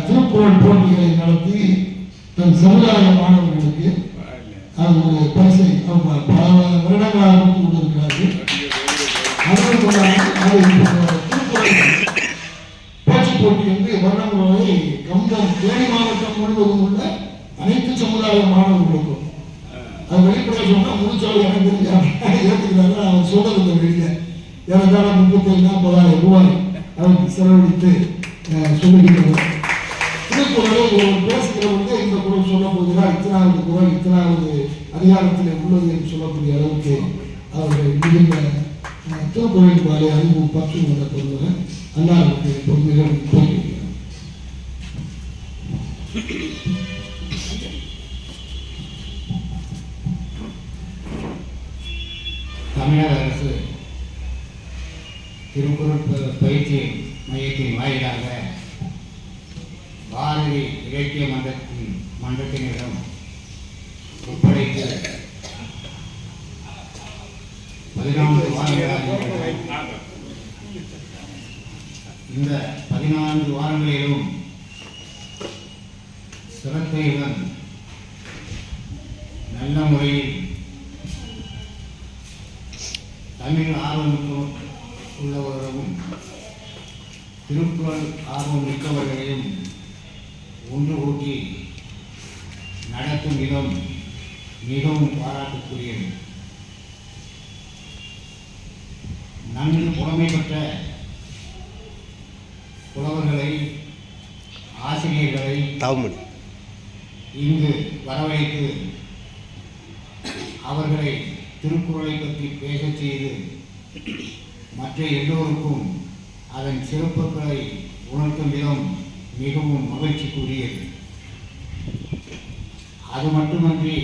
திருக்குறள் போட்டிகளை நடத்தி தன் சமுதாய மாணவர்களுக்கு அது ஒரு பரிசை அவங்க பல வருடங்களாக கொடுத்து கொண்டிருக்கிறார்கள். பேச்சு போட்டி வந்து வருடங்களை கம்பம் தேனி மாவட்டம் முழுவதும் உள்ள அனைத்து சமுதாய மாணவர்களுக்கும். அது வெளிப்படையாக சொன்னால் முடிச்சாலும் எனக்கு ஏற்றுக்கிறாங்க அவர் சொல்றது இல்லை வெளியில எனக்கான முப்பத்தி நாற்பதாயிரம் ரூபாய் அவருக்கு செலவழித்து அஹ், போகிறார் இத்தனாவது குரல் இத்தனாவது அதிகாரத்தில் உள்ளது என்று சொல்லக்கூடிய அளவுக்கு அவர்கள் மிகுந்த திருக்குறள் பாலை பாலே அறிவு பற்று என்ற பொருள் அன்னாருக்கு பொறுமைகள் போயிருக்கிறார் தமிழக அரசு திருக்குறள் பயிற்சி மையத்தின் வாயிலாக பாரதி இலக்கிய மன்றத்தின் மன்றத்தினரிடம் ஒப்படைத்து பதினான்கு வாரங்களாக இந்த பதினான்கு வாரங்களிலும் சிறப்பையுடன் நல்ல முறையில் தமிழ் ஆர்வம் உள்ளவர்களும் திருக்குறள் ஆர்வம் மிக்கவர்களையும் ஒன்று கூட்டி நடத்தும் விதம் மிகவும் பாராட்டுக்குரியது நன்கு புலமை பெற்ற புலவர்களை ஆசிரியர்களை தாவுமணி. இங்கு வரவழைத்து அவர்களை திருக்குறளை பற்றி பேசச் செய்து மற்ற எல்லோருக்கும் அதன் சிறப்புகளை உணர்த்தும் விதம் மிகவும் மகிழ்ச்சிக்குரியது. அது மட்டுமன்றி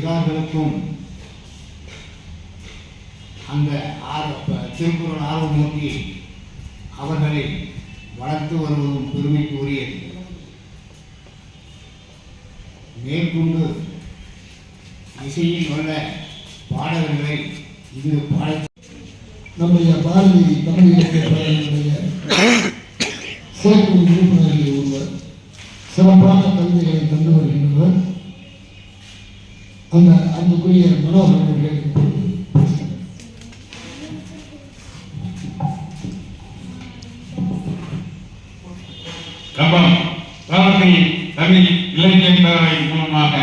சிறார்களுக்கும் அந்த ஆர்வ திருக்குறள் ஆர்வமூட்டி அவர்களை வளர்த்து வருவதும் பெருமைக்குரியது. மேற்கொண்டு இசையில் உள்ள பாடல்களை இது பாட நம்முடைய பாரதி தமிழ் இலக்கிய பேரவையினுடைய சிறப்பு உறுப்பினர்களில் ஒருவர் சிறப்பான கவிதைகளை தந்து வருகின்றனர் அந்த அன்புக்குரிய மனோகர் அவர்கள் கம்பம் தமிழ் இலக்கிய பேரவை மூலமாக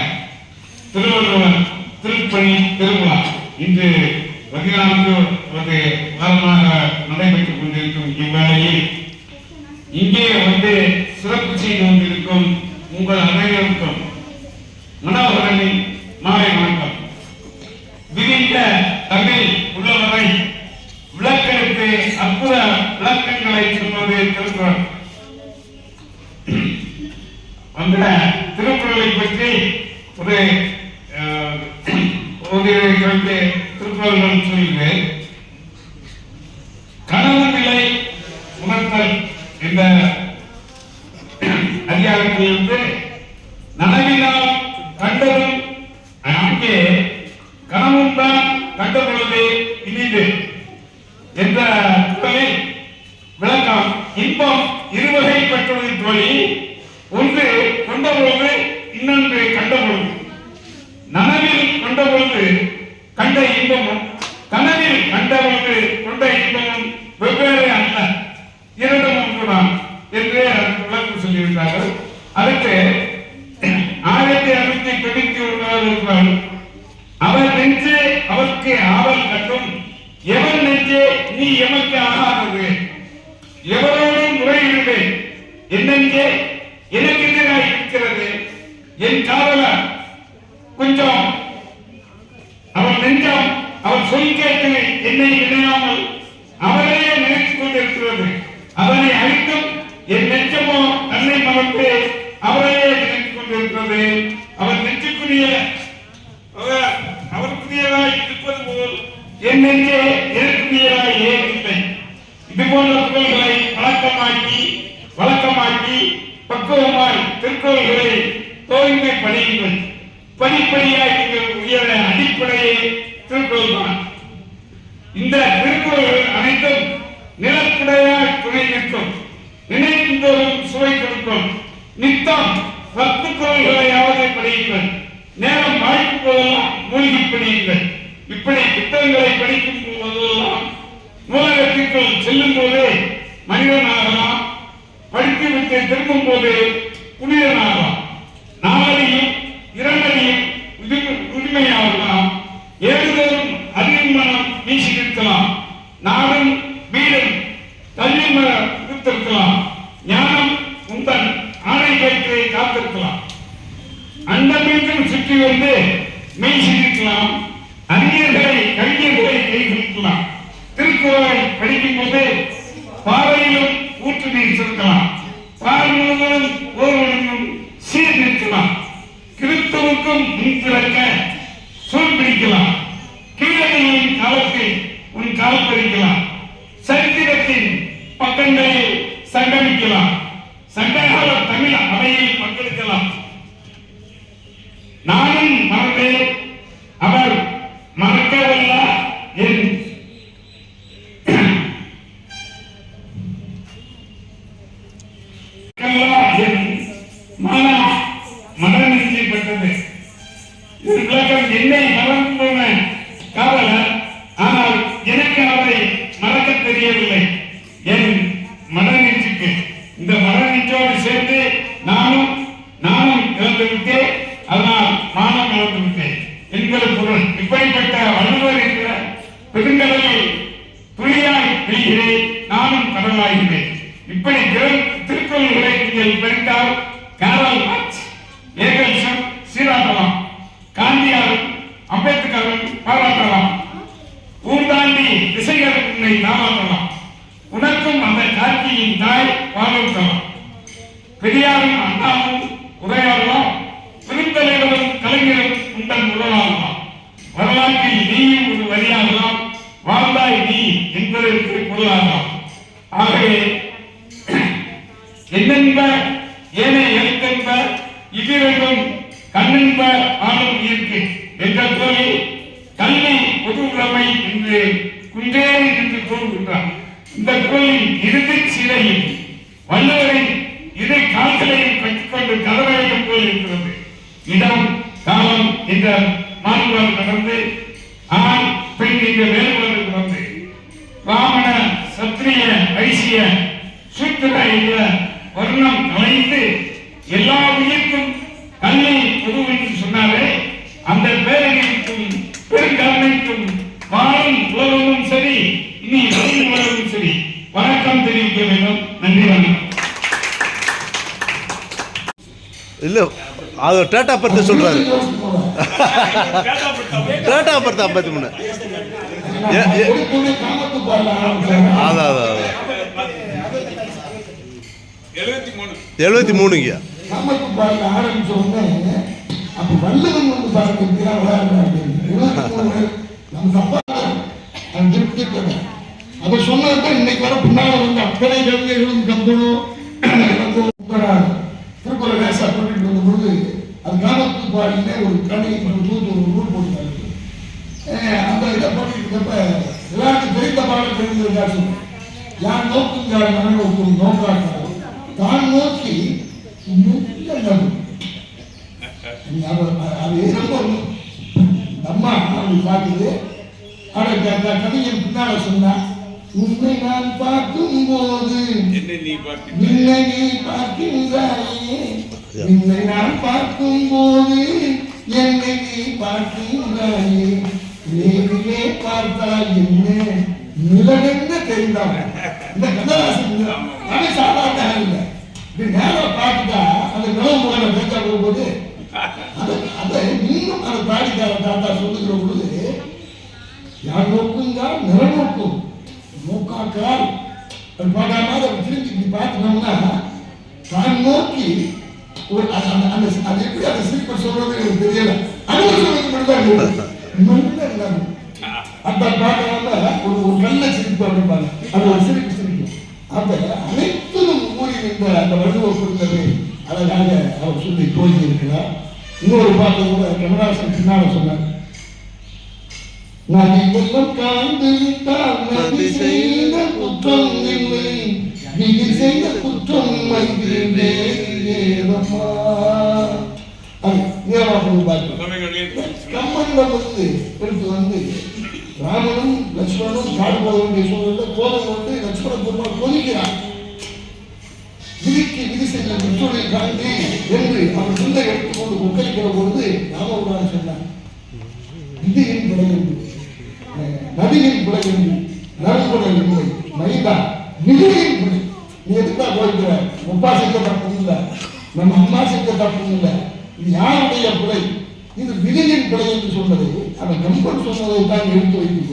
திருவள்ளுவர் திருப்பணி திருவிழா இன்று பதினான்கு வாரமாக நடைபெற்றுக் கொண்டிருக்கும் இவ்வேளையில் இங்கே வந்து சிறப்பு செய்து கொண்டிருக்கும் உங்கள் அனைவருக்கும் மனோகரனின் மாலை வணக்கம் விரிந்த தமிழ் உள்ளவரை விளக்கெடுத்து அற்புத விளக்கங்களை சொன்னது திருக்குறள் அந்த திருக்குறளை பற்றி ஒரு அஹ், ஒரு இரண்டு திருக்குறள்கள் சொல்கிறேன் கனவு நிலை உணர்த்தல் என்ற அதிகாரத்திலிருந்து நனவினால் கண்டதும் அங்கே கனவும் தான் கண்ட பொழுது இனிது என்ற குரலில் விளக்கம் இன்பம் இருவகை பெற்றது தோழி ஒன்று கொண்ட பொழுது இன்னொன்று கண்ட பொழுது நனவில் கொண்ட பொழுது கண்ட இன்பமும் கனவில் கண்ட பொழுது கொண்ட இன்பமும் வெவ்வேறு அல்ல இரண்டும் ஒன்றுதான் என்று அதற்கு விளக்கம் சொல்லியிருக்கிறார்கள் அதுக்கு ஆயிரத்தி அறுநூத்தி தொண்ணூத்தி ஒன்பதாவது இருக்கிறார்கள் அவர் நெஞ்சே அவருக்கு ஆவல் கட்டும் எவன் நெஞ்சே நீ எமக்கு ஆகாதது எவரோடும் முறையிடுவேன் என் நெஞ்சே எனக்கு எதிராக இருக்கிறது என் காதலர் கொஞ்சம் அவன் நெஞ்சம் அவன் சொல் கேட்டு என்னை நினையாமல் அவரையே நினைத்துக் கொண்டிருக்கிறது அவனை அழித்தும் என் நெஞ்சமோ தன்னை மறந்து அவரையே நினைத்துக் கொண்டிருக்கிறது அவன் நெஞ்சுக்குரிய அவர் அவருக்குரியதாய் இருப்பது போல் என் நெஞ்சே எனக்குரியதாய் ஏன் இல்லை இது போன்ற புகழ்களை வழக்கமாக்கி வழக்கமாக்கி பக்குவமாய் திருக்கோள்களை தோய்மை படியுங்கள் படிப்படியாய் நீங்கள் உயர அடிப்படையே திருக்குறள் தான் இந்த திருக்குறள்கள் அனைத்தும் நிலக்குடையாய் துணை நிற்கும் நினைக்கும் தோறும் சுவை கொடுக்கும் நித்தம் பத்து குரல்களையாவது படியுங்கள் நேரம் வாய்க்கும் போதெல்லாம் மூழ்கி படியுங்கள் இப்படி புத்தகங்களை படிக்கும் போதெல்லாம் நூலகத்திற்குள் செல்லும் போது மனிதனாகலாம் திசைகள் உன்னை தாளாட்டலாம் உனக்கும் அந்த கார்த்தியின் தாய் பாலூட்டலாம் பெரியாரும் அண்ணாவும் உரையாடலாம். பெருந்தலைவரும் கலைஞரும் உண்டன் உடலாகலாம் வரலாற்றில் நீயும் ஒரு வழியாகலாம் வாழ்ந்தாய் நீ என்பதற்கு பொருளாகலாம். ஆகவே இந்த கோயில் இறுதி சிலையில் வள்ளுவரின் இரு கால்களையும் கட்டிக்கொண்டு கதற வேண்டும் போல் இருக்கிறது இடம் காலம் இந்த மாறுபாடு நடந்து ஆண் பெண் இந்த வேறுபாடு நடந்து பிராமண சத்திரிய வைசிய சூத்திர இந்த வர்ணம் கலைந்து எல்லா உயிர்க்கும் கல்வி பொது என்று சொன்னாரே அந்த பேரணிக்கும் பெருங்கலனைக்கும் வாழும் உலகமும் சரி இனி வரும் உலகமும் சரி வணக்கம் தெரிவிக்க வேண்டும் நன்றி வணக்கம் இல்ல அது டேட்டா பர்த்து சொல்றாரு. டேட்டா பர்த் ஐம்பத்தி மூணு. ஏ- அதான் அதான் எழுபத்தி மூணு மூணுங்கய்யா. அப்ப இன்னைக்கு வர பின்னால வந்து அத்தனை கவிதைகளும் கம்பனும் திருக்குறள் வேசா பண்ணிட்டு வந்த பொழுது அது காமத்து பாடினே ஒரு கணி ஒரு தூத்து ஒரு நூல் போட்டாங்க. அந்த இதை பண்ணிட்டு இருக்கப்ப எல்லாருக்கும் தெரிந்த பாடல் தெரிஞ்சதா யார் நோக்குங்கால் மன ஒருத்தர் நோக்காட்டால் தான் நோக்கி அது ரொம்ப இந்த அம்மா அப்படி பார்க்குது. கவிஞன் பின்னால சொன்னா உன்னை நான் பார்க்கும் போது என்ன நீ பார்க்கின்றாயே. நின்னை நான் பார்க்கும் போது என்னை நீ பார்க்கின்றாயே. நேரிலே பார்த்தால் என்ன? நிலவென்ன தெரிந்தவன் இந்த கண்ணதாசன் அது சாதாரண இல்லை. இப்படி நேரம் பார்த்துட்டா அந்த நிலவு முகனை பேச்சா போகும்போது அதை இன்னும் அந்த தாடிக்கார தாத்தா சொல்லுகிற பொழுது யார் நோக்குங்க நிறநோக்கும் நோக்காக்கால் அது பார்க்காம அதை திரும்பி இப்படி பார்த்தோம்னா தான் நோக்கி ஒரு அந்த அந்த அது எப்படி அந்த சீக்கிரம் சொல்றது எனக்கு தெரியல. அனுபவம் மட்டும்தான் தெரியும். மெல்ல நகரும். அந்த பார்க்கறவங்க ஒரு ஒரு நல்ல சிரிப்பு அப்படிம்பாங்க. அது ஒரு சிரிப்பு சிரிப்பு. அப்ப அனைத்திலும் ஊறி நின்ற அந்த வள்ளுவ கொடுத்தது. அழகாக அவர் சொல்லி தோல்வி இருக்கிறார். இன்னொரு பாட்டு கூட கமலாசன் பின்னால சொன்னார். நதி வெள்ளம் காய்ந்து விட்டால் நதி செய்த குற்றம் இல்லை விதி செய்த குற்றம் வந்தீரே எடுத்து வந்து ராமனும் லட்சுமணனும் காடு போக வேண்டிய வந்து லட்சுமண பெருமாள் விதிக்கு விதி செய்த காண்டி என்று அவர் சொல்ல எடுத்துக்கொண்டு உட்கரிக்கிற பொழுது ராமபுரான் சொன்னார் நதியின் விலை என்று நறுமுறை இல்லை மைதா நிதியின் விலை நீ எதுக்கா போய்க்கிற உப்பா செஞ்ச தப்பு இல்லை. நம்ம அம்மா செஞ்ச தப்பு இல்லை. இது யாருடைய பிழை இது விதியின் பிழை என்று சொன்னது அந்த கம்பன் சொன்னதை தான் எடுத்து வைக்கும்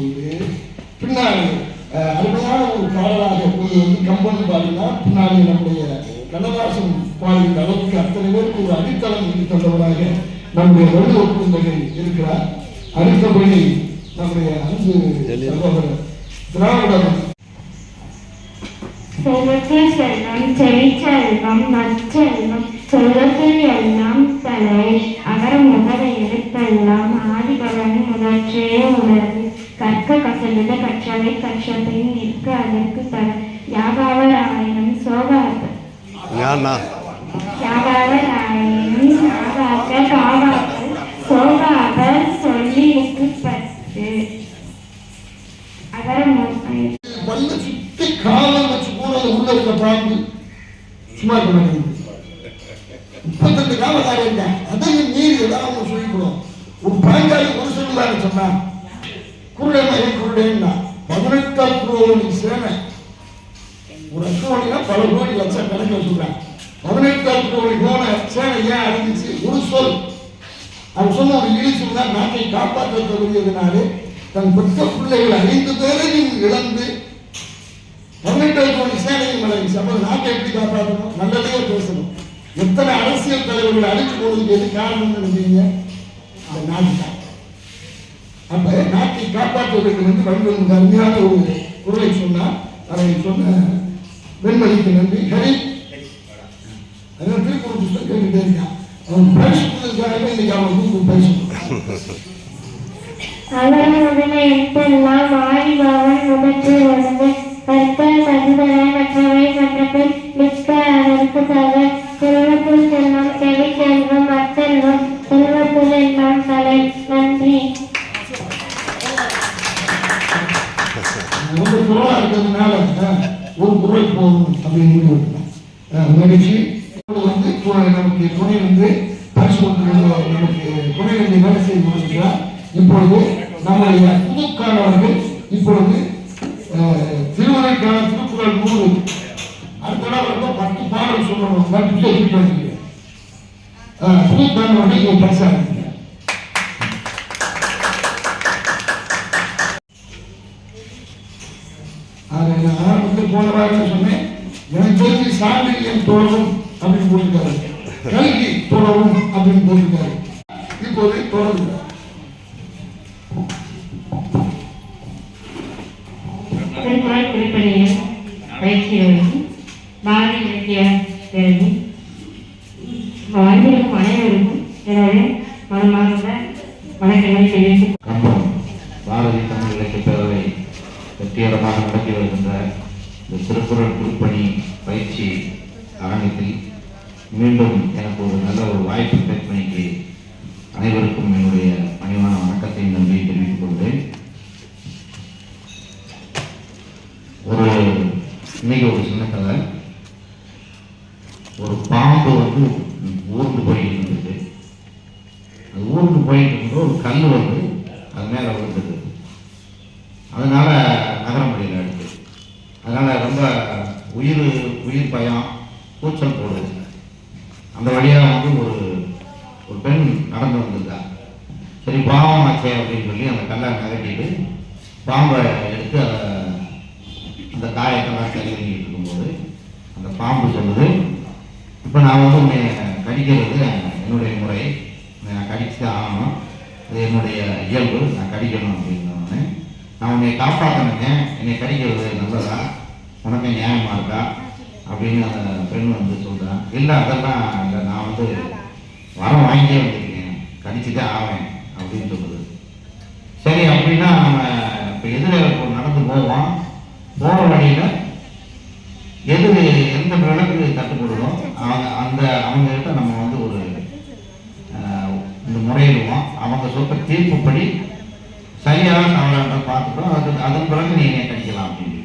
பாம்பு சும்மா இருக்க மாட்டேங்குது முப்பத்தெட்டு காவல்காரர் இருக்காங்க அதையும் மீறி ஏதாவது ஒண்ணு சொல்லிவிடும் ஒரு பழங்காலி ஒரு சொல்லுதான்னு சொன்னா குருடன் மகன் குருடேன்னா பதினெட்டாம் குருவனி சேனை ஒரு அக்குவணினா பல கோடி லட்சம் கணக்கில் சொல்றாங்க பதினெட்டாம் குருவனி போன சேனை ஏன் அழிஞ்சிச்சு ஒரு சொல் அவர் சொன்ன ஒரு இழி சொன்னார் நாட்டை காப்பாற்ற தகுதியதனாலே தன் பெற்ற பிள்ளைகள் ஐந்து பேரையும் இழந்து பதினெட்டாவது கோடி சேனையும் அடைஞ்சு அப்ப நாட்டை எப்படி காப்பாற்றணும் நல்லதையே பேசணும் எத்தனை அரசியல் தலைவர்கள் எது காரணம்னு நினைக்கிறீங்க அந்த நாட்டு தான் அப்ப நாட்டை காப்பாற்றுவதற்கு வந்து வள்ளுவன் அருமையான ஒரு குரலை சொன்னார் அதை சொன்ன வெண்மணிக்கு நன்றி ஹரி அதனால திருக்குறள் புத்தகம் கேட்டுட்டே இருக்கான் அவன் பேசுறதுக்காகவே இன்னைக்கு அவன் வந்து பரிசு அகர முதல எழுத்தெல்லாம் மற்றவை செல்வம் அச்செல்வம் செல்வத்தில் நன்றி. ரொம்ப இருக்கிறதுனால ஒரு குரல் போதும் அப்படின்னு முடிவு வந்து நமக்கு துணை வந்து பரிசு நமக்கு துணை வந்து வேலை செய்து கொண்டிருக்கிறார். இப்பொழுது நம்முடைய புதுக்கானவர்கள் இப்பொழுது திருவரைக்கான திருக்குறள் நூறு அடுத்த நாள் வந்து பத்து பாடல் சொல்லணும். பத்து சொல்லிட்டு வந்தீங்க புதுக்கானவர்கள் இங்கே பரிசாக அதை நான் ஆரம்பத்தில் போன வாரம் சொன்னேன் எனக்கு தெரிஞ்சு சாண்டிலியன் தொடரும் அப்படின்னு போட்டிருக்காரு கல்வி தொடரும் அப்படின்னு போட்டிருக்காரு இப்போது தொடருங்க திருக்குறள் குறிப்பிடையில் பயிற்சி வாய்ப்பு அனைவருக்கும் என்னுடைய பணிவான வணக்கத்தையும் நன்றியை தெரிவித்துக் கொள்கிறேன் ஒரு இன்னைக்கு ஒரு சின்ன கதை ஒரு பாம்பு வந்து ஊர்ந்து போயிட்டு இருந்தது அது ஊருக்கு போயிட்டு இருக்கும்போது ஒரு கல் வந்து அது மேலே விழுந்தது அதனால நகர முடியல அடுத்து அதனால ரொம்ப உயிர் உயிர் பயம் கூச்சல் போடுது அந்த வழியாக வந்து ஒரு ஒரு பெண் நடந்து வந்திருக்கா சரி பாவம் ஆச்சே அப்படின்னு சொல்லி அந்த கல்லை நகட்டிட்டு பாம்பை எடுத்து அதை அந்த காயத்தெல்லாம் கழுவிட்டு இருக்கும்போது அந்த பாம்பு சொல்லுது இப்போ நான் வந்து உன்னை கடிக்கிறது என்னுடைய முறை நான் கடிச்சு தான் ஆகணும் அது என்னுடைய இயல்பு நான் கடிக்கணும் அப்படின்னோடனே நான் உன்னை காப்பாற்றினேங்க என்னை கடிக்கிறது நல்லதா உனக்கு நியாயமாக இருக்கா? அப்படின்னு அந்த பெண் வந்து சொல்கிறான் இல்லை அதெல்லாம் இல்லை. நான் வந்து வரம் வாங்கியே வந்திருக்கேன். கடிச்சுதான் ஆவேன் அப்படின்னு சொல்லுது. சரி அப்படின்னா நம்ம இப்போ எதிர இப்போ நடந்து போவோம். போகிற வழியில் எது எந்த விளக்கு தட்டுப்படுதோ அவங்க அந்த அவங்ககிட்ட நம்ம வந்து ஒரு ஆஹ், இந்த முறையிடுவோம். அவங்க சொல்கிற தீர்ப்புப்படி சரியான தவறாக பார்த்துட்டோம் அதுக்கு அதன் பிறகு நீ என்னை கடிக்கலாம் அப்படின்னு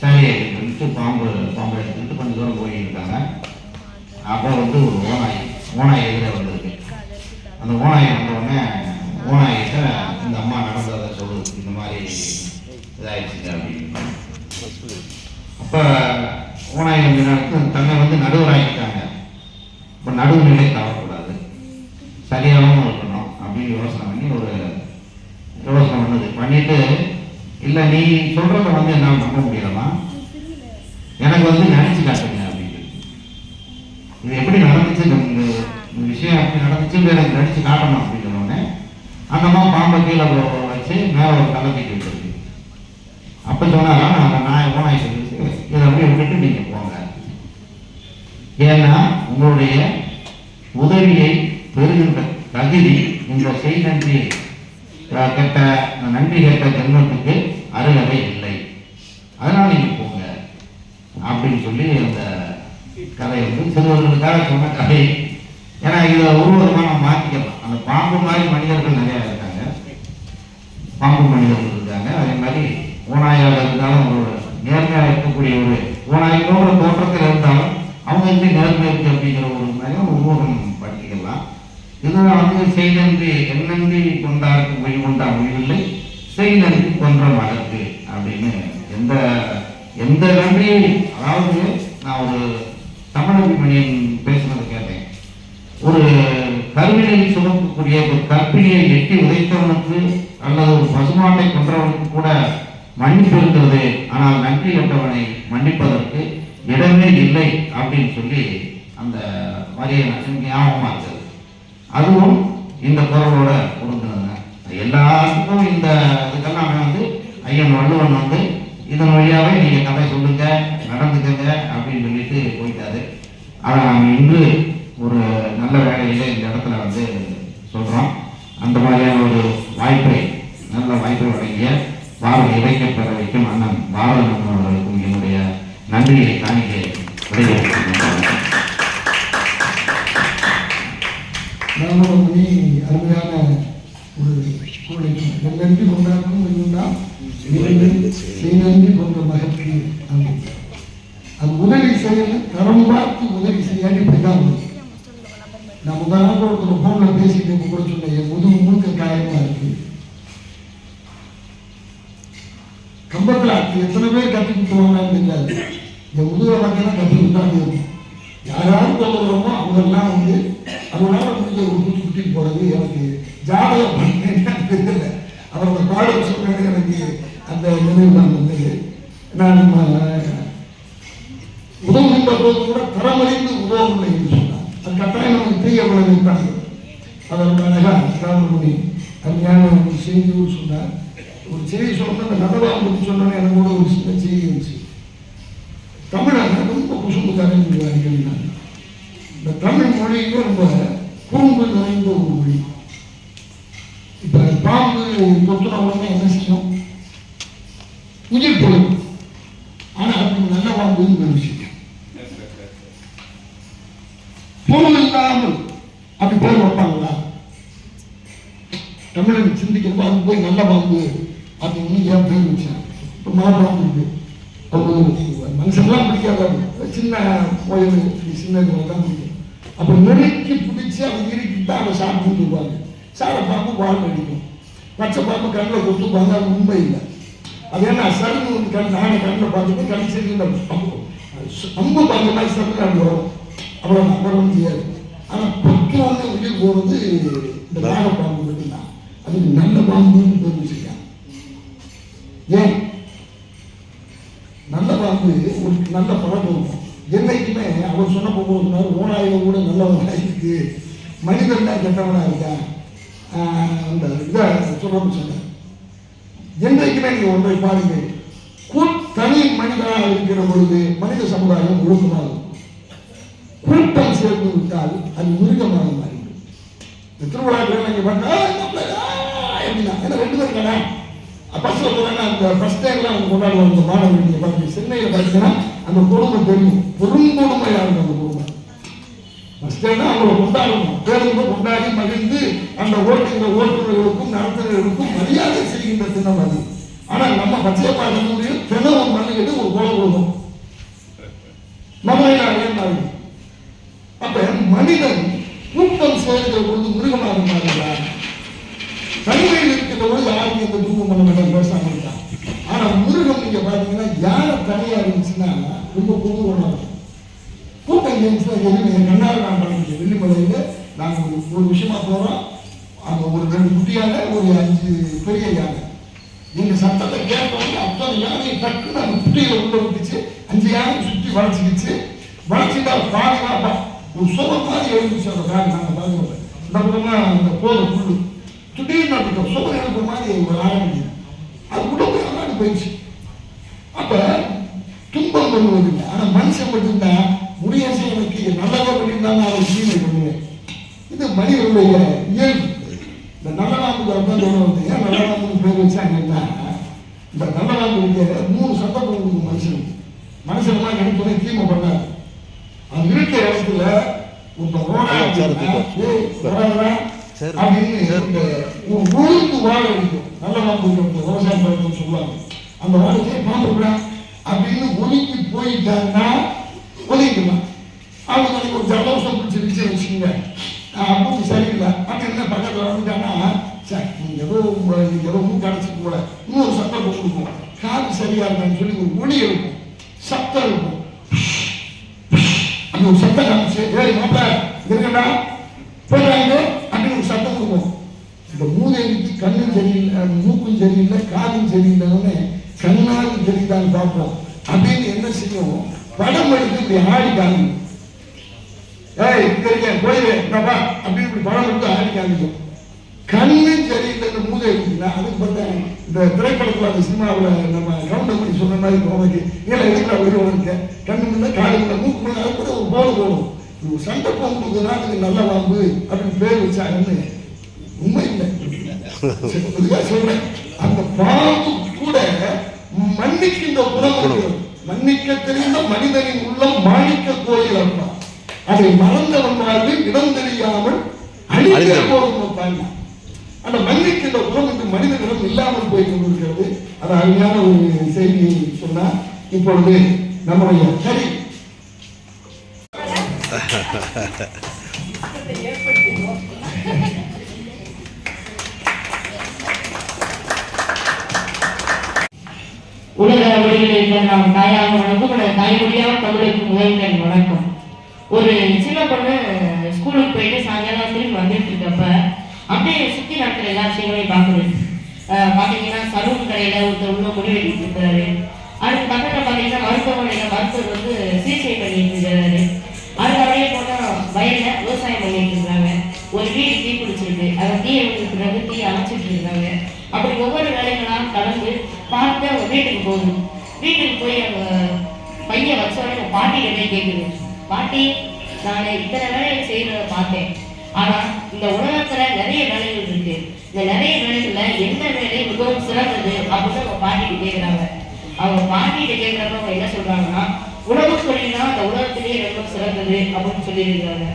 சரி அப்படின்ட்டு பாம்பு பாம்பு எடுத்துட்டு கொஞ்சம் தூரம் போயிருக்காங்க. அப்போ வந்து ஒரு ஓனாய் ஓனாய் எதிரே வந்திருக்கு. அந்த ஓனாய் வந்தவுடனே ஓனாயிட்ட இந்த அம்மா நடந்ததை சொல்லுது இந்த மாதிரி இதாயிடுச்சுங்க அப்படின்னு அப்போ ஓனாய் கொஞ்ச நேரத்துக்கு தன்னை வந்து நடுவராக்கிட்டாங்க. இப்போ நடுவு நிலை தவறக்கூடாது சரியாகவும் இருக்கணும் அப்படின்னு யோசனை பண்ணி ஒரு யோசனை பண்ணுது இல்லை நீ சொல்கிறத வந்து என்னால் நம்ப முடியலமா எனக்கு வந்து நினச்சி காட்டுங்க அப்படின்னு. இது எப்படி நடந்துச்சு? இந்த இந்த விஷயம் எப்படி நடந்துச்சு எனக்கு நடிச்சு காட்டணும் அப்படின்னு சொன்னோடனே அந்த அம்மா பாம்பை கீழே வச்சு மேலே ஒரு கலை விட்டுருக்கு அப்போ சொன்னாலும் அந்த நான் ஓனாய் சொல்லிச்சு. இதை அப்படியே விட்டுட்டு நீங்கள் போங்க. ஏன்னா உங்களுடைய உதவியை பெறுகின்ற தகுதி இந்த செய்தி கெட்ட நன்றி கெட்ட ஜென்மத்துக்கு அருகவே இல்லை. அதனால் நீங்கள் போங்க. அப்படின்னு சொல்லி அந்த கதை வந்து சிறுவர்களுக்காக சொன்ன கதை. ஏன்னா இதை ஒரு விதமாக நம்ம மாற்றிக்கலாம் அந்த பாம்பு மாதிரி மனிதர்கள் நிறையா இருக்காங்க. பாம்பு மனிதர்கள் இருக்காங்க. அதே மாதிரி ஓநாயாக இருந்தாலும் அவங்களோட நேர்மையாக இருக்கக்கூடிய ஒரு ஓநாய் தோற்றத்தில் இருந்தாலும் அவங்க எப்படி நேர்மை இருக்கு அப்படிங்கிற ஒரு மாதிரி ஒவ்வொருவரும் படிக்கலாம் இதெல்லாம் வந்து செய்நன்றி என்னன்றி கொண்டாருக்கு மொழி கொண்டா மொழியில்லை செய்நன்றி கொன்ற மகற்கு அப்படின்னு எந்த எந்த நன்றியை அதாவது நான் ஒரு தமிழக மணியன் கேட்டேன். ஒரு கருவினை சுமக்கக்கூடிய ஒரு கற்பிணியை எட்டி உதைத்தவனுக்கு அல்லது ஒரு பசுமாட்டை கொன்றவனுக்கு கூட மன்னிப்பு இருக்கிறது. ஆனால் நன்றி கட்டவனை மன்னிப்பதற்கு இடமே இல்லை அப்படின்னு சொல்லி அந்த வரியை ஞாபகமாக ஞாபகமா அதுவும் இந்த குரலோட பொருந்துனதுங்க எல்லாத்துக்கும் இந்த இதுக்கெல்லாம் வந்து ஐயன் வள்ளுவன் வந்து இதன் வழியாகவே நீங்கள் கதை சொல்லுங்க நடந்துக்கங்க அப்படின்னு சொல்லிட்டு போயிட்டாரு. ஆனால் நாம் இன்று ஒரு நல்ல வேலையில் இந்த இடத்துல வந்து சொல்கிறோம் அந்த மாதிரியான ஒரு வாய்ப்பை நல்ல வாய்ப்பை வழங்கிய பாரத இலக்கிய பேரவைக்கும் அண்ணன் பாரத அண்ணன் அவர்களுக்கும் என்னுடைய நன்றியை காணிக்க விடைபெறுகிறேன் ராமரமணி அருமையான ஒரு சூழலை நன்றி கொண்டாடும் இருந்தால் செய்நன்றி கொண்ட மகற்கு நன்றி அது உதவி செய்யல தரம் பார்த்து உதவி செய்யாடி இப்படிதான் வரும். நான் முதல் நாள் ஒருத்தர் ஃபோனில் பேசிட்டு இருக்க கூட சொன்னேன் என் முதுகு முழுக்க காயமா இருக்கு கம்பத்தில் அது எத்தனை பேர் கற்றுக்கிட்டு வாங்கன்னு தெரியாது என் முதுகை பார்த்தீங்கன்னா கற்றுக்கிட்டு தான் இருக்கும் யாராவது கொள்ளுறோமோ அவங்கெல்லாம் வந்து அதனால முடிஞ்ச ஒரு குட்டி குட்டிட்டு போறது எனக்கு ஜாதகம் பண்ணேன்னு தெரியல அவரோட பாடம் சொன்னது எனக்கு அந்த நினைவு தான் வந்தது. நான் அஹ், உதவுகின்ற போது கூட தரமறிந்து உதவவில்லை என்று சொன்னார். அது கட்டாயம் நமக்கு தெரிய விளைவித்தான் அதை ரொம்ப அழகா ராமமணி அருமையான ஒரு செய்தியோடு சொன்னார். ஒரு செய்தி சொன்ன அந்த நதவாக பற்றி சொன்னோன்னே எனக்கு கூட ஒரு சின்ன செய்தி இருந்துச்சு. தமிழக ரொம்ப குசும்புக்காரன் சொல்லுவார் இந்த தமிழ் மொழியுமே ரொம்ப குறும்பு நிறைந்த ஒரு மொழி. பாம்பு தொத்துன உடனே என்ன செய்யும்? உயிர் போயிடும். ஆனா அப்படி நல்ல பாம்புன்னு ஒரு விஷயம். பொருள் இல்லாமல் அப்படி பேர் வைப்பாங்களா? தமிழன் சிந்திக்கிறப்ப அது போய் நல்ல பாம்பு அப்படின்னு ஏன் பேர் வச்சேன் இப்போ இருக்கு. மனுஷன்லாம் பிடிக்காது சின்ன கோயில் சின்ன தான் பிடிக்கும் அப்போ நெருக்கி பிடிச்சி அதை இறுக்கிட்டு அவன் சாப்பிட்டு இருப்பாங்க. சார பாம்பு வாழ் அடிக்கும். பச்சை பாம்பு கண்ணில் கொடுத்துப்பாங்க அது உண்மை இல்லை. அது என்ன சருகு கண் நானே கண்ணில் பார்த்துட்டு கண் சரி அம்பு. அம்பு பார்த்த மாதிரி சருகு அது வரும். அவ்வளோ அப்புறம் முடியாது ஆனால் பத்து உயிர் போகிறது இந்த நாக பாம்பு மட்டும்தான். அது நல்ல பாம்புன்னு பேர் வச்சிருக்காங்க. ஏன்? நல்ல பாம்பு ஒரு நல்ல பழக்கம் இருக்கும். என்னைக்குமே அவர் சொன்ன போகும்போது ஓனாயில் கூட நல்லவனாக இருக்குது மனிதன் தான் கெட்டவனாக இருக்கான். அந்த இதை சொல்றோம்னு சொன்னேன் என்றைக்குமே நீங்க ஒன்றை பாருங்க கூ- தனி மனிதனாக இருக்கிற பொழுது மனித சமுதாயம் ஒழுக்கமாகும் இருக்கும். கூட்டம் சேர்ந்து விட்டால் அது மிருகமாக மாறிவிடும். இந்த திருவிழாக்கள் நீங்க பார்த்தா ஏன்னா ரெண்டு பேரும் கடை பஸ்ஸில் போனா அந்த ஃபர்ஸ்ட் அவங்க கொண்டாடுவாங்க மாணவர்கள் சென்னையில் பார்த்தீங்கன்னா அந்த குடும்பம் தெரியும். பெருங்கொடுமையா இருக்கும் அந்த கொடுமை அவங்களை கொண்டாடணும். பேருந்து கொண்டாடி மகிழ்ந்து அந்த ஓட்டுகிற ஓட்டுநர்களுக்கும் நடத்துகிறவர்களுக்கும் மரியாதை செய்கின்ற தினம் அது. ஆனால் நம்ம பச்சை பார்க்க முடியும் தினம் மண்ணுகிட்டு ஒரு கோலம் கொடுக்கும் நம்மளே அதே மாதிரி அப்ப மனிதன் கூட்டம் சேர்க்கிற பொழுது மிருகமாக மாறுகிறார் தனிமையில் இருக்கிற பொழுது யாருக்கும் இந்த துன்பம் பண்ண மாட்டாங்க பேசாம இருக்கான் ஆனா மிருகம் நீங்க பாத்தீங்கன்னா யாரை தனியா இருந்துச்சுன்னா ரொம்ப குதூகலமா இருக்கும் கூட்டம் இருந்துச்சுன்னா எதுவுமே என் கண்ணால் நான் பண்ணிக்கிறேன் வெள்ளிமலையில நாங்கள் ஒரு ஒரு விஷயமா போகிறோம் அந்த ஒரு ரெண்டு குட்டியாக ஒரு அஞ்சு பெரிய யானை. நீங்கள் சத்தத்தை கேட்டவங்க அத்தனை யானையை டக்குன்னு அந்த குட்டியில் உள்ள விட்டுச்சு. அஞ்சு யானை சுற்றி வளைச்சிக்கிச்சு வளைச்சிட்டா பாதுகாப்பா ஒரு சுவர் மாதிரி எழுந்துச்சு அந்த காடு நாங்கள் பாதுகாப்பு இந்த பக்கமாக அந்த போத புல் திடீர்னு அந்த சுவர் எழுப்புற மாதிரி ஒரு ஆரம்பிக்குது அது கூட போய் போயிடுச்சு அப்ப துன்பம் பண்ணுவதில்லை ஆனா மனுஷன் மட்டும்தான் முடியாசை எனக்கு நல்லதா பண்ணியிருந்தாங்க அவன் தீமை பண்ணுவேன் இது மனிதனுடைய இயல்பு இந்த நல்லநாம்புக்கு அதான் சொல்ல வந்து ஏன் நல்லநாம்புக்கு பேர் வச்சாங்கன்னா இந்த நல்லநாம்புக்கு மூணு சட்டம் கொடுக்கும் மனுஷனுக்கு மனுஷன் நினைப்பதை தீமை பண்ணாது அது இருக்கிற இடத்துல ஒருத்தன் ஓடா அப்படின்னா, ஏய், வராதடா, சரி. அப்படின்னு சரி. இந்த ஒரு உளுந்து வாழ அடிக்கும் நல்ல நாம்பு விவசாயம் பண்ணணும்னு சொல்லுவாங்க அந்த வாழ்க்கையை பாம்புடா அப்படின்னு ஒதுக்கி போயிட்டாங்கன்னா ஒதுக்கிக்கலாம் அவங்க எனக்கு ஒரு ஜலதோஷம் பிடிச்சிருச்சு வச்சுக்கோங்க அப்போ சரியில்லை. அப்படின்னு பக்கத்தில் வந்துட்டாங்கன்னா சார் நீங்க ஏதோ உங்களை நீங்க ஏதோ மூக்கு அடைச்சிட்டு போல. இன்னொரு சட்டம் கொடுக்கும் காது சரியா இருந்தான்னு சொல்லி ஒரு ஒளி இருக்கும் சத்தம் இருக்கும் அந்த ஒரு சத்தம் காமிச்சு ஏய் மாப்பிள இருக்கடா போயிடாங்க அப்படின்னு ஒரு சத்தம் கொடுக்கும் இந்த மூதேவிக்கு கண்ணும் சரியில்லை மூக்கும் சரியில்லை காதும் சரியில்லைன்னு கண்ணாலும் தெரியுதான்னு பார்ப்போம் அப்படின்னு என்ன செய்யும் படம் எடுத்து இப்படி ஆடி காமிக்கும் ஏய் இங்க இருக்கேன் போயிரு என்னப்பா அப்படின்னு இப்படி படம் எடுத்து ஆடி காமிக்கும் கண்ணும் சரியில்லைன்னு மூதேவிக்குன்னா அதுக்கு பார்த்தா இந்த திரைப்படத்துல அந்த சினிமாவில் நம்ம கவுண்டர் பண்ணி சொன்ன மாதிரி உனக்கு ஏன்னா எதுக்குடா வருவாங்க கண்ணு முன்ன காடு முன்ன மூக்கு முன்ன அது கூட ஒரு போல போடும் இது ஒரு போகும்போதுனா அதுக்கு நல்ல வாம்பு அப்படின்னு பேர் வச்சாங்கன்னு உண்மை இல்லை. சொல்றேன். அந்த பாம்பு கூட மன்னிக்கின்ற இருக்கிறது மன்னிக்க தெரிந்த மனிதனின் உள்ளம் மாணிக்க கோயில் அல்ல அதை மறந்தவன் வாழ்வு இடம் தெரியாமல். போகும் தாங்க அந்த மன்னிக்கின்ற குணம் இந்த மனிதனிடம் இல்லாமல் போய் கொண்டிருக்கிறது. அது அருமையான ஒரு செய்தி சொன்னா இப்பொழுது நம்முடைய பொண்ணு ஸ்கூலுக்கு போயிட்டு சாயங்காலம் திரும்பி வந்துட்டு இருக்கப்ப அப்படியே சுத்தி நடக்கிற எல்லா விஷயங்களையும் பார்க்குறது பார்த்தீங்கன்னா பாத்தீங்கன்னா சலூன் கடையில ஒருத்தர் உள்ள முடி வெட்டிட்டு இருக்கிறாரு. அதுக்கு பக்கத்துல பாத்தீங்கன்னா மருத்துவமனையில மருத்துவர் வந்து சிகிச்சை பண்ணிட்டு இருக்கிறாரு. அதுக்கு அப்படியே போனா வயலில் விவசாயம் பண்ணிட்டு இருக்காங்க ஒரு வீடு தீ பிடிச்சிருக்கு. அதை தீயை பிறகு தீ அணைச்சிட்டு இருக்காங்க. அப்படி ஒவ்வொரு வேலைகளாக கலந்து பார்த்து அவங்க வீட்டுக்கு போகுது. வீட்டுக்கு போய் அவங்க பையன் வச்ச பாட்டி கிட்டே கேட்குது பாட்டி நான் இத்தனை வேலையை செய்யறத பார்த்தேன். ஆனா இந்த உலகத்துல நிறைய வேலைகள் இருக்கு. இந்த நிறைய வேலைகள்ல என்ன வேலை மிகவும் சிறந்தது அப்படின்னு அவங்க பாட்டிட்டு கேக்குறாங்க. அவங்க பாட்டிட்டு கேட்கறப்ப அவங்க என்ன சொல்றாங்கன்னா உணவு தொழில்னா அந்த உலகத்திலேயே ரொம்ப சிறந்தது அப்படின்னு சொல்லியிருக்காங்க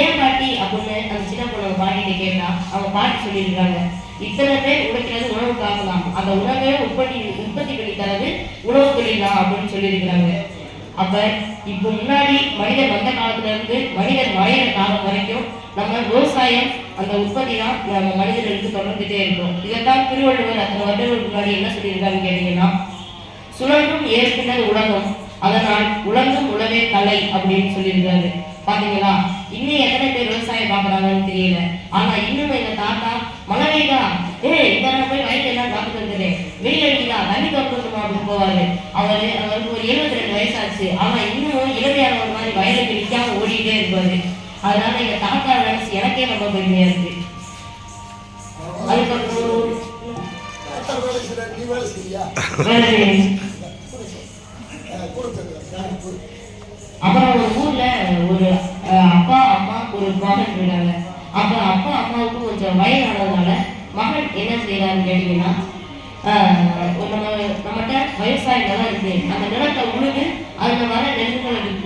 ஏன் பாட்டி அப்படின்னு அந்த சின்ன பொண்ணு பாட்டிட்டு கேட்டா அவங்க பாட்டி சொல்லியிருக்காங்க இத்தனை பேர் உழைக்கிறது உணவுக்காக தான். அந்த உணவை உற்பத்தி உற்பத்தி பண்ணி தரது உணவு தொழில் தான் அப்படின்னு சொல்லியிருக்கிறாங்க. அப்ப இப்போ முன்னாடி மனிதன் வந்த காலத்துல இருந்து மனிதன் மறையிற காலம் வரைக்கும் நம்ம விவசாயம் அந்த உற்பத்தி தான் நம்ம மனிதர்களுக்கு தொடர்ந்துட்டே இருக்கும். இதைத்தான் திருவள்ளுவர் அத்தனை வருடங்களுக்கு முன்னாடி என்ன சொல்லியிருக்காருன்னு கேட்டீங்கன்னா சுழன்றும் ஏற்கின்றது உலகம் அதனால் உலகம் உழவே கலை அப்படின்னு சொல்லியிருக்காரு. பாத்தீங்களா? இன்னும் எத்தனை பேர் விவசாயம் பாக்குறாங்கன்னு தெரியல. ஆனா இன்னும் எங்க தாத்தா மழை பெய்யுதா? ஏய் இந்த போய் வயல்ல எல்லாம் பார்த்துட்டு வந்துடுறேன் வெயில் அடிக்குதா போவாரு அவரு அவருக்கு ஒரு இருபத்தி ரெண்டு வயசாச்சு. ஆனா இன்னும் இளமையானவர் மாதிரி வயலுக்கு நிக்காம ஓடிட்டே இருப்பாரு. அதனால எங்க தாத்தா நினைச்சு எனக்கே ரொம்ப பெருமையா இருக்கு. அப்புறம் ஒரு ஊர்ல ஒரு அஹ், அப்பா அம்மா ஒரு மகன் இருக்காங்க. அப்ப அப்பா அம்மாவுக்கு கொஞ்சம் வயதானதுனால மகன் என்ன செய்யறாருன்னு கேட்டீங்கன்னா நம்ம நம்மகிட்ட விவசாய நிலம் இருக்கு அந்த நிலத்தை உழுது அதுல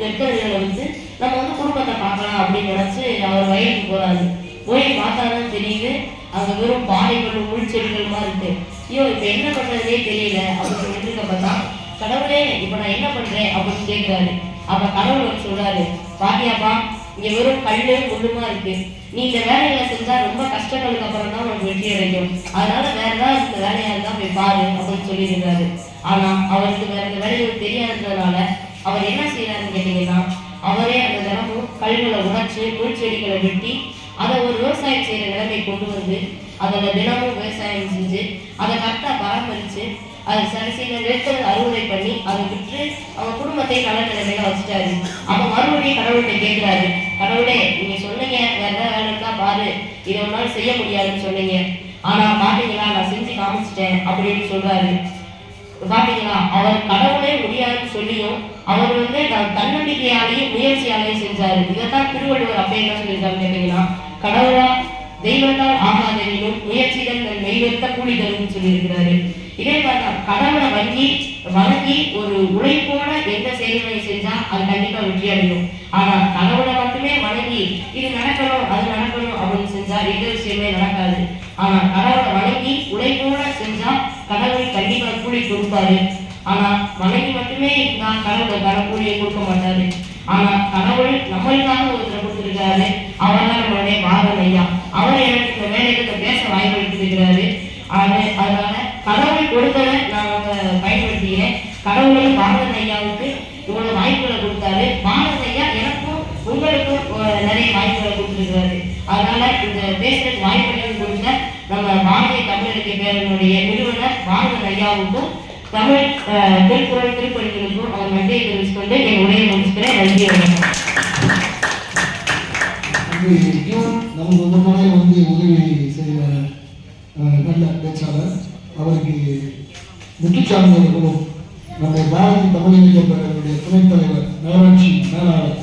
நெற்கதிர்களை வந்து நம்ம வந்து குடும்பத்தை பார்க்கலாம் அப்படின்னு நினச்சி அவர் வயலுக்கு போறாரு. போய் பார்த்தாதான் தெரியுது அங்கே வெறும் பாறைகளும் முள் செடிகள் இருக்கு. ஐயோ இப்போ என்ன பண்ணுறதே தெரியல அப்படின்னு சொல்லிட்டு இருக்க பார்த்தா கடவுளே இப்போ நான் என்ன பண்ணுறேன் அப்படின்னு கேட்கிறாரு அப்ப கடவுள் சொல்கிறாரு சொல்றாரு பாத்தியாப்பா இங்கே வெறும் கல்லு முள்ளுமா இருக்குது நீ இந்த வேலைகளை செஞ்சா ரொம்ப கஷ்டங்களுக்கு அப்புறம் தான் உனக்கு வெற்றி அடைக்கும் அதனால வேற ஏதாவது இந்த வேலையா இருந்தா போய் பாரு அப்படின்னு சொல்லியிருந்தாரு. ஆனா அவருக்கு வேற இந்த வேலைகள் தெரியாததுனால அவர் என்ன செய்யறாருன்னு கேட்டீங்கன்னா அவரே அந்த தினமும் கல்களை உணர்ச்சி முள் செடிகளை வெட்டி அதை ஒரு விவசாயம் செய்யற நிலைமை கொண்டு வந்து அதோட தினமும் விவசாயம் செஞ்சு அதை கரெக்டாக பராமரிச்சு அதை சரி செய்த நெற்கள் அறுவடை பண்ணி அதை விற்று அவங்க குடும்பத்தை நல்ல நிலைமையில வச்சுட்டாரு. அப்ப மறுபடியும் கடவுள்கிட்ட கேட்கிறாரு கடவுளே நீங்க சொல்ல வேற ஏதாவது வேலை இருந்தா பாரு இதை உன்னால செய்ய முடியாதுன்னு சொன்னீங்க. ஆனா பாத்தீங்களா நான் செஞ்சு காமிச்சிட்டேன் அப்படின்னு சொல்றாரு. பாத்தீங்களா அவர் கடவுளே முடியாதுன்னு சொல்லியும் அவர் வந்து த- முயற்சியாலேயும் செஞ்சாரு. இதைத்தான் திருவள்ளுவர் அப்ப என்ன சொல்லியிருக்காரு கேட்டீங்கன்னா கடவுளா தெய்வத்தால் ஆகாதவிலும் முயற்சிகள் தன் மெய்வெத்த சொல்லியிருக்கிறாரு. இதே மாதிரி தான் கடவுளை வங்கி வணங்கி ஒரு உழைப்போட எந்த செயல்களை செஞ்சா அது கண்டிப்பா வெற்றி அடையும். ஆனா கடவுளை மட்டுமே வணங்கி இது நடக்கணும் அது நடக்கணும் அப்படின்னு செஞ்சா எந்த விஷயமே நடக்காது. ஆனா கடவுளை வணங்கி உழைப்போட செஞ்சா கடவுள் கண்டிப்பா கூலி கொடுப்பாரு. ஆனா வணங்கி மட்டுமே இருந்தா கடவுளுக்கான கூலியை கொடுக்க மாட்டாரு. ஆனா கடவுள் நம்மளுக்காக ஒருத்தர் கொடுத்துருக்காரு அவர் தான் நம்மளுடைய பாரத ஐயா. அவர் எனக்கு இந்த வேலைக்கு பேச வாய்ப்பு எடுத்திருக்கிறாரு அதனால கடவுள் கொடுத்ததை பயன்படுத்திக்கிறேன் கடவுளையும் பாரத ஐயாவுக்கு இவ்வளவு வாய்ப்புகளை கொடுத்தாரு. பாரத ஐயா எனக்கும் உங்களுக்கும் நிறைய வாய்ப்புகளை கொடுத்துருக்கிறாரு. அதனால இந்த பேசுறதுக்கு வாய்ப்புகள் கொடுத்த நம்ம பாரதிய தமிழருக்கு பேரனுடைய நிறுவனர் பாரத ஐயாவுக்கும் தமிழ் திருக்குறள் திருப்பணிகளுக்கும் அவர் நன்றியை தெரிவித்துக்கொண்டு என் உரையை முடிச்சுக்கிறேன். நன்றி வணக்கம் நமக்கு ஒரு முறை வந்து உதவி செய்த நல்ல பேச்சாளர். அவருக்கு முத்துச்சாமி அவர்களும் நம்ம பாரதி தமிழக பேரவையுடைய துணைத் தலைவர் நகராட்சி மேலாளர்